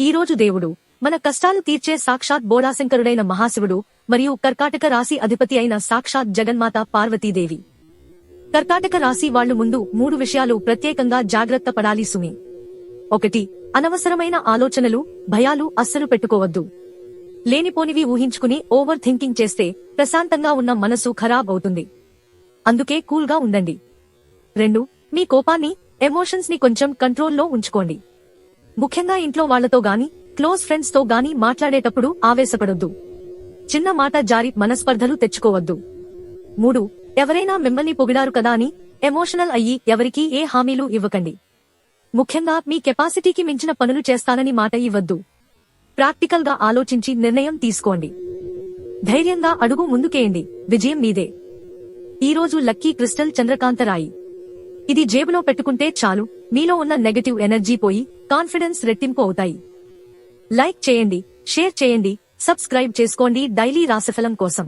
ఈ రోజు దేవుడు మన కష్టాలు తీర్చే సాక్షాత్ బోడాశంకరుడైన మహాశివుడు మరియు కర్కాటక రాశి అధిపతి అయిన సాక్షాత్ జగన్మాత పార్వతీదేవి. కర్కాటక రాశి వాళ్ళు ముందు మూడు విషయాలు ప్రత్యేకంగా జాగ్రత్త పడాలి సుమి. ఒకటి అనవసరమైన ఆలోచనలు భయాలు అస్సలు పెట్టుకోవద్దు. లేనిపోనివి ఊహించుకుని ఓవర్ థింకింగ్ చేస్తే ప్రశాంతంగా ఉన్న మనసు ఖరాబ్ అవుతుంది. అందుకే కూల్గా ఉండండి. రెండు మీ కోపాన్ని ఎమోషన్స్ని కొంచెం కంట్రోల్లో ఉంచుకోండి. ముఖ్యంగా ఇంట్లో వాళ్ళతో గాని క్లోజ్ ఫ్రెండ్స్తో గాని మాట్లాడేటప్పుడు ఆవేశపడొద్దు. చిన్న మాట జారి మనస్పర్ధలు తెచ్చుకోవద్దు. మూడు ఎవరైనా మిమ్మల్ని పొగిడారు కదా అని ఎమోషనల్ అయ్యి ఎవరికీ ఏ హామీలు ఇవ్వకండి. ముఖ్యంగా మీ కెపాసిటీకి మించిన పనులు చేస్తానని మాట ఇవ్వద్దు. ప్రాక్టికల్గా ఆలోచించి నిర్ణయం తీసుకోండి. ధైర్యంగా అడుగు ముందుకేయండి. విజయం మీదే. ఈ రోజు లక్కీ క్రిస్టల్ చంద్రకాంతరాయి ఇది జేబులో పెట్టుకుంటే చాలు. మీలో ఉన్న నెగటివ్ ఎనర్జీ పోయి కాన్ఫిడెన్స్ రెట్టింపు అవుతాయి. లైక్ చేయండి షేర్ చేయండి సబ్స్క్రైబ్ చేసుకోండి డైలీ రాశిఫలం కోసం.